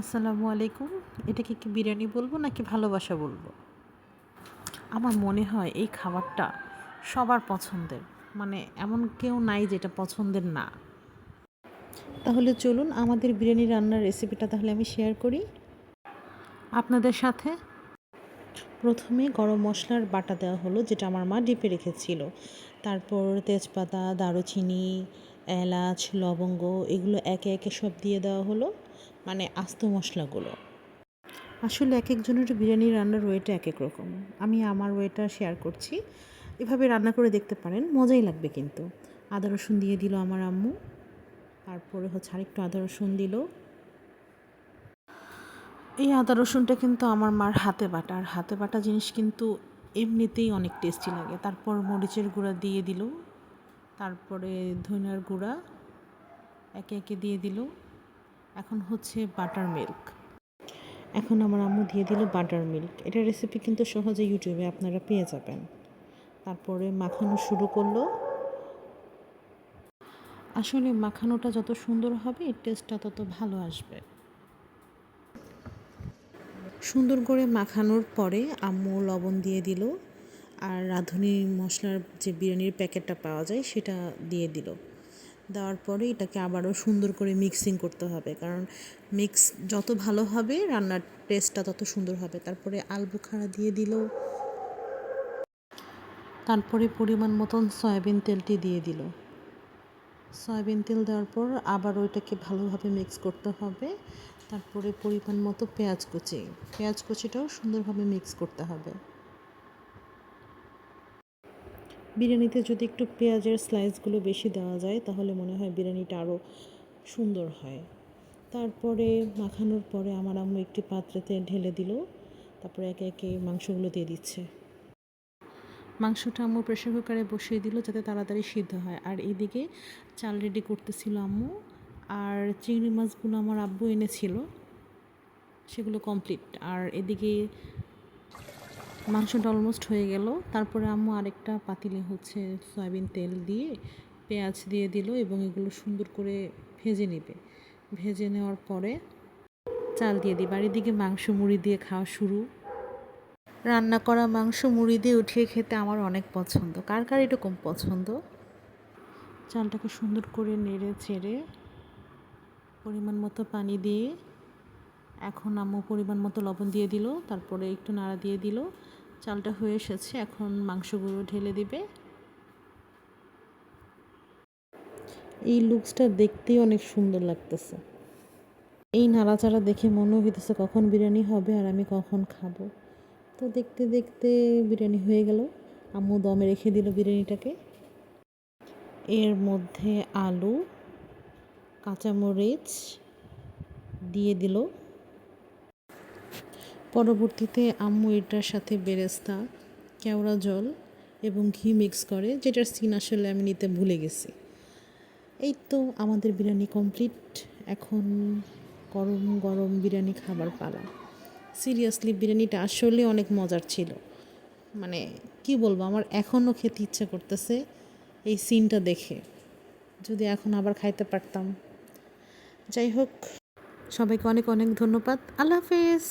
আসসালামু আলাইকুম। এটাকে কি বিরিয়ানি বলব নাকি ভালোবাসা বলব? আমার মনে হয় এই খাবারটা সবার পছন্দের। মানে এমন কেউ নাই যেটা পছন্দের না। তাহলে চলুন আমাদের বিরিয়ানি রান্নার রেসিপিটা তাহলে আমি শেয়ার করি। আপনাদের সাথে প্রথমে গরম মশলার বাটা দেওয়া হলো, যেটা আমার মা ডিপে রেখেছিল। তারপর তেজপাতা, দারুচিনি এলাচ, লবঙ্গ এগুলো একে একে সব দিয়ে দেওয়া হলো মানে আস্ত মশলাগুলো। আসলে এক একজনের বিরিয়ানি রান্নার ওয়েটা এক এক রকম। আমি আমার ওয়েটা শেয়ার করছি। এভাবে রান্না করে দেখতে পারেন, মজাই লাগবে কিন্তু। আদা রসুন দিয়ে দিল আমার আম্মু। তারপরে হচ্ছে আরেকটু আদা রসুন দিল। এই আদা রসুনটা কিন্তু আমার মার হাতে বাটা। আর হাতে বাটা জিনিস কিন্তু এমনিতেই অনেক টেস্টি লাগে। তারপর মরিচের গুঁড়া দিয়ে দিল। তারপরে ধনিয়ার গুঁড়া একে একে দিয়ে দিল। এখন হচ্ছে বাটার মিল্ক। এখন আমার আম্মু দিয়ে দিল বাটার মিল্ক। এটা রেসিপি কিন্তু সহজে ইউটিউবে আপনারা পেয়ে যাবেন। তারপরে মাখানো শুরু করল। আসলে মাখানোটা যত সুন্দর হবে টেস্টটা তত ভালো আসবে। সুন্দর করে মাখানোর পরে আম্মু লবণ দিয়ে দিল। আর রাঁধুনি মশলার যে বিরিয়ানির প্যাকেটটা পাওয়া যায়, সেটা দিয়ে দিল। দেওয়ার পরে এটাকে আবারও সুন্দর করে মিক্সিং করতে হবে। কারণ মিক্স যত ভালো হবে, রান্নার টেস্টটা তত সুন্দর হবে। তারপরে আলবুখারা দিয়ে দিল। তারপরে পরিমাণ মতন সয়াবিন তেলটি দিয়ে দিল। সয়াবিন তেল দেওয়ার পর আবার ওইটাকে ভালোভাবে মিক্স করতে হবে। তারপরে পরিমাণ মতো পেঁয়াজ কুচি। পেঁয়াজ কুচিটাও সুন্দরভাবে মিক্স করতে হবে। বিরিয়ানিতে যদি একটু পেঁয়াজের স্লাইসগুলো বেশি দেওয়া যায়, তাহলে মনে হয় বিরিয়ানিটা আরও সুন্দর হয়। তারপরে মাখানোর পরে আমার আম্মু একটি পাত্রেতে ঢেলে দিল, তারপরে একে একে মাংসগুলো দিয়ে দিচ্ছে। মাংসটা আম্মু প্রেশার কুকারে বসিয়ে দিল যাতে তাড়াতাড়ি সিদ্ধ হয়। আর এদিকে চাল রেডি করতেছিল আম্মু, আর চিংড়ি মাছগুলো আমার আব্বু এনেছিল, সেগুলো কমপ্লিট আর এদিকে মাংসটা অলমোস্ট হয়ে গেল। তারপরে আম্মু আরেকটা পাতিলে হচ্ছে সয়াবিন তেল দিয়ে পেঁয়াজ দিয়ে দিল এবং এগুলো সুন্দর করে ভেজে নেবে। ভেজে নেওয়ার পরে চাল দিয়ে দিই বাড়ির দিকে মাংস মুড়ি দিয়ে খাওয়া শুরু। রান্না করা মাংস মুড়ি দিয়ে উঠিয়ে খেতে আমার অনেক পছন্দ। কার কার এরকম পছন্দ? চালটাকে সুন্দর করে নেড়ে চেড়ে পরিমাণ মতো পানি দিয়ে এখন আম্মু পরিমাণ মতো লবণ দিয়ে দিল। তারপরে একটু নাড়া দিয়ে দিল। চালটা হয়ে এসেছে, এখন মাংসগুলো ঢেলে দিবে। এই লুকসটা দেখতেই অনেক সুন্দর লাগতেছে। এই নাড়াচাড়া দেখে মনে হইতেছে কখন বিরিয়ানি হবে আর আমি কখন খাব। তো দেখতে দেখতে বিরিয়ানি হয়ে গেল। আম্মু দমে রেখে দিল বিরিয়ানিটাকে। এর মধ্যে আলু, কাঁচামরিচ দিয়ে দিল। পরবর্তীতে আম্মু এটার সাথে বেরেস্তা, কেওড়া জল এবং ঘি মিক্স করে, যেটার সিন আসলে আমি নিতে ভুলে গেছি। এই তো আমাদের বিরিয়ানি কমপ্লিট এখন গরম গরম বিরিয়ানি খাবার পালা। সিরিয়াসলি বিরিয়ানিটা আসলে অনেক মজার ছিল। মানে কি বলব, আমার এখনও খেতে ইচ্ছা করতেছে এই সিনটা দেখে। যদি এখন আবার খাইতে পারতাম। যাই হোক, সবাইকে অনেক অনেক ধন্যবাদ। আল্লাহ হাফেজ।